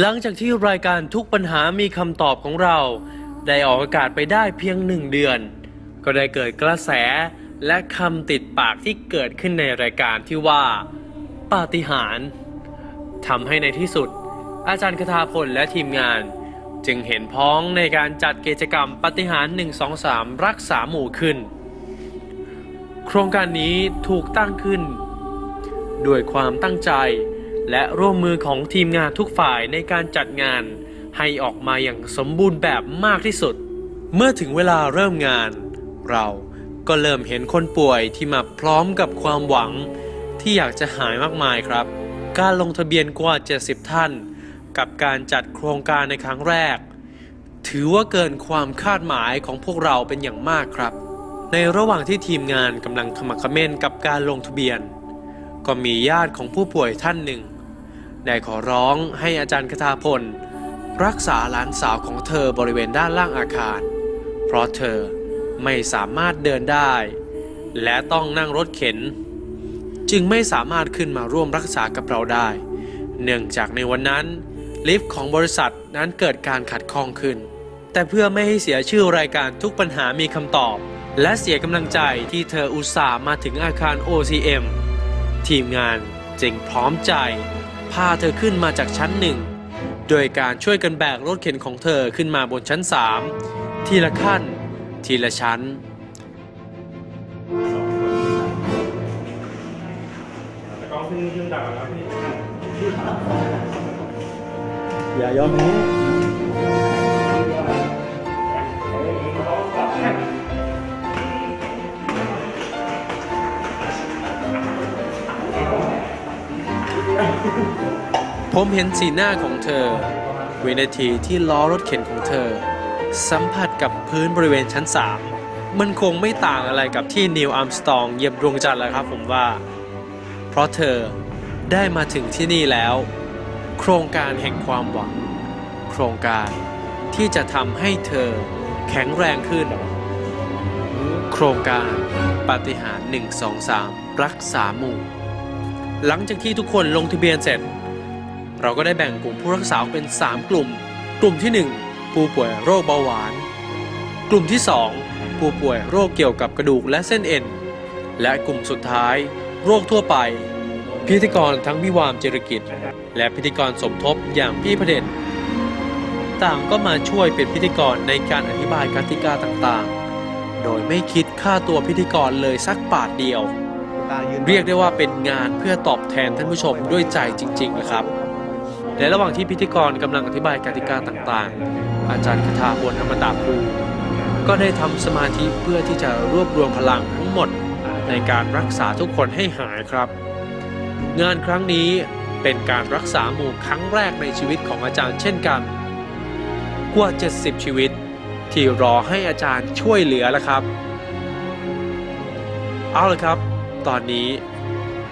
หลังจากที่รายการทุกปัญหามีคำตอบของเรา ได้ออกอากาศไปได้เพียงหนึ่งเดือน ก็ได้เกิดกระแสและคำติดปากที่เกิดขึ้นในรายการที่ว่า ปาฏิหาริย์ทำให้ในที่สุด อาจารย์คทาพลและทีมงาน จึงเห็นพ้องในการจัดกิจกรรมปาฏิหาริย์1 2 3 รักษาหมู่ขึ้น โครงการนี้ถูกตั้งขึ้น ด้วยความตั้งใจ และร่วมมือของทีมงานทุกฝ่ายในการจัดงาน ให้ออกมาอย่างสมบูรณ์แบบมากที่สุด เมื่อถึงเวลาเริ่มงาน เราก็เริ่มเห็นคนป่วยที่มาพร้อมกับความหวัง ที่อยากจะหายมากมายครับ การลงทะเบียนกว่า 70 ท่าน กับการจัดโครงการในครั้งแรก ถือว่าเกินความคาดหมายของพวกเราเป็นอย่างมากครับ ในระหว่างที่ทีมงานกำลังขมักขม้นกับการลงทะเบียน ก็มีญาติของผู้ป่วยท่านหนึ่ง ได้ขอร้องให้อาจารย์คทาพล รักษาหลานสาวของเธอบริเวณด้านล่างอาคาร เพราะเธอไม่สามารถเดินได้ และต้องนั่งรถเข็น จึงไม่สามารถขึ้นมาร่วมรักษากับเราได้ เนื่องจากในวันนั้น ลิฟต์ของบริษัทนั้นเกิดการขัดข้องขึ้น แต่เพื่อไม่ให้เสียชื่อรายการทุกปัญหามีคำตอบ และเสียกำลังใจที่เธออุตส่าห์มาถึงอาคาร OCM ทีมงานจึงพร้อมใจ พาเธอขึ้นมาจากชั้นหนึ่ง โดยการช่วยกันแบกรถเข็นของเธอขึ้นมาบนชั้น3ทีละขั้น ทีละชั้นแต่กล้องขึ้นขึ้นดังแล้วพี่อย่ายอมแพ้ ผมเห็นสีหน้าของเธอวินาทีที่ล้อรถเข็นของเธอ สัมผัสกับพื้นบริเวณชั้น3มันคงไม่ต่างอะไรกับที่นิวอัมสตองเหยียบดวงจันทร์แล้วครับผมว่า เพราะเธอได้มาถึงที่นี่แล้ว โครงการแห่งความหวัง โครงการที่จะทำให้เธอแข็งแรงขึ้น โครงการปฏิหาร 1 2 3 รักษาหมู่ หลังจากที่ทุกคนลงทะเบียนเสร็จ เราก็ได้แบ่งกลุ่มผู้รักษาเป็น 3 กลุ่ม กลุ่มที่ 1 ผู้ป่วยโรคเบาหวาน กลุ่มที่ 2 ผู้ป่วยโรคเกี่ยวกับกระดูกและเส้นเอ็น และกลุ่มสุดท้าย โรคทั่วไป พิธีกรทั้งวิวามเจริกิจ และพิธีกรสมทบอย่างพี่พระเดชต่างก็มาช่วยเป็นพิธีกรในการอธิบายกติกาต่างๆ โดยไม่คิดค่าตัวพิธีกรเลยสักบาทเดียว เรียกได้ว่าเป็นงานเพื่อตอบแทนท่านผู้ชมด้วยใจจริงๆนะครับและระหว่างที่พิธีกรกำลังอธิบายกติกาต่างๆ อาจารย์คาถาบนอมตะภูก็ได้ทำสมาธิเพื่อที่จะรวบรวมพลังทั้งหมดในการรักษาทุกคนให้หายครับ งานครั้งนี้เป็นการรักษาหมู่ครั้งแรกในชีวิตของอาจารย์เช่นกัน กว่า 70 ชีวิต ที่รอให้อาจารย์ช่วยเหลือแล้วครับ เอาละครับ ตอนนี้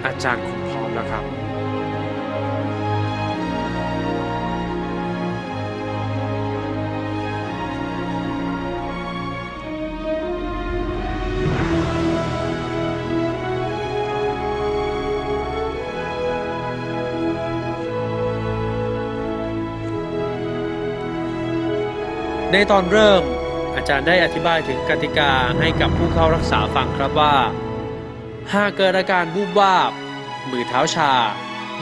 อาจารย์คงพร้อมแล้วครับ ในตอนเริ่มอาจารย์ได้อธิบายถึงกติกาให้กับผู้เข้ารักษาฟังครับว่า หากเกิดอาการวูบวาบ มือเท้าชา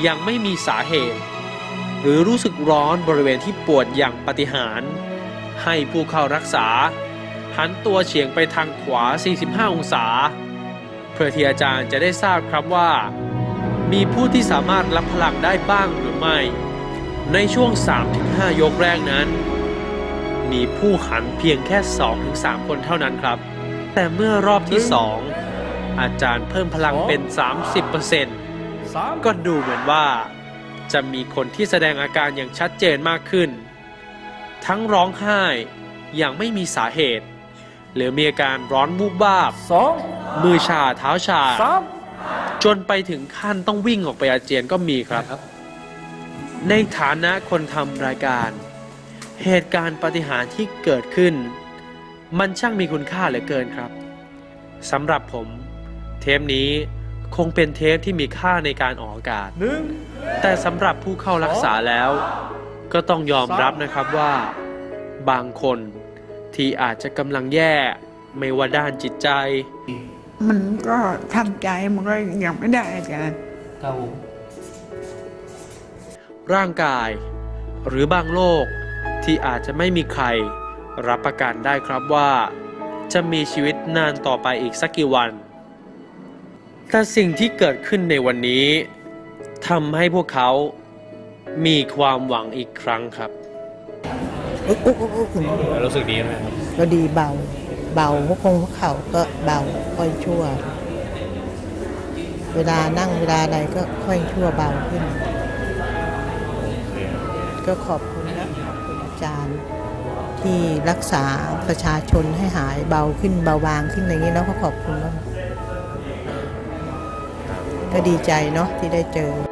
ยังไม่มีสาเหตุ หรือรู้สึกร้อนบริเวณที่ปวดอย่างปฏิหาร ให้ผู้เข้ารักษา หันตัวเฉียงไปทางขวา 45 องศา เพื่อที่อาจารย์จะได้ทราบครับว่า มีผู้ที่สามารถรับพลังได้บ้างหรือไม่ ในช่วง 3-5 ยกแรกนั้น มีผู้หันเพียงแค่ 2-3 คนเท่านั้นครับ แต่เมื่อรอบที่ 2 อาจารย์เพิ่มพลังเป็น 30%ก็ดูเหมือนว่า จะมีคนที่แสดงอาการอย่างชัดเจนมากขึ้น ทั้งร้องไห้อย่างไม่มีสาเหตุ หรือมีอาการร้อนวูบวาบสองมือชาเท้าชาสามจนไปถึงขั้นต้องวิ่งออกไปอาเจียนก็มีครับ ในฐานะคนทำรายการ เหตุการณ์ปาฏิหารย์ที่เกิดขึ้น มันช่างมีคุณค่าเหลือเกินครับสำหรับผมเท ปนี้คงเป็นเทปที่มีค่าในการออกอากาศหนึ่งแต่สำหรับผู้เข้ารักษาแล้ว ก็ต้องยอมรับนะครับว่า บางคนที่อาจจะกำลังแย่ไม่ว่าด้านจิตใจ มันก็ทำใจมันก็ยังไม่ได้อาจารย์ร่างกายหรือบางโรคที่อาจจะไม่มีใครรับประกันได้ครับว่า จะมีชีวิตนานต่อไปอีกสักกี่วัน แต่สิ่งที่เกิดขึ้นในวันนี้ทำให้พวกเขามีความหวังอีกครั้งครับ อุ๊กอุ๊กอุ๊กอุ๊กอย่างนี้รู้สึกดีไหมครับก็ดีเบา เบาพวกคงพวกเขาก็เบาค่อยชั่ว เวลานั่งเวลาใดก็ค่อยชั่วเบาขึ้น ก็ขอบคุณนะขอบคุณอาจารย์ ที่รักษาประชาชนให้หายเบาขึ้นเบาบางขึ้นอะไรอย่างนี้แล้วก็ขอบคุณแล้ว ก็ดีใจเนาะที่ได้เจอ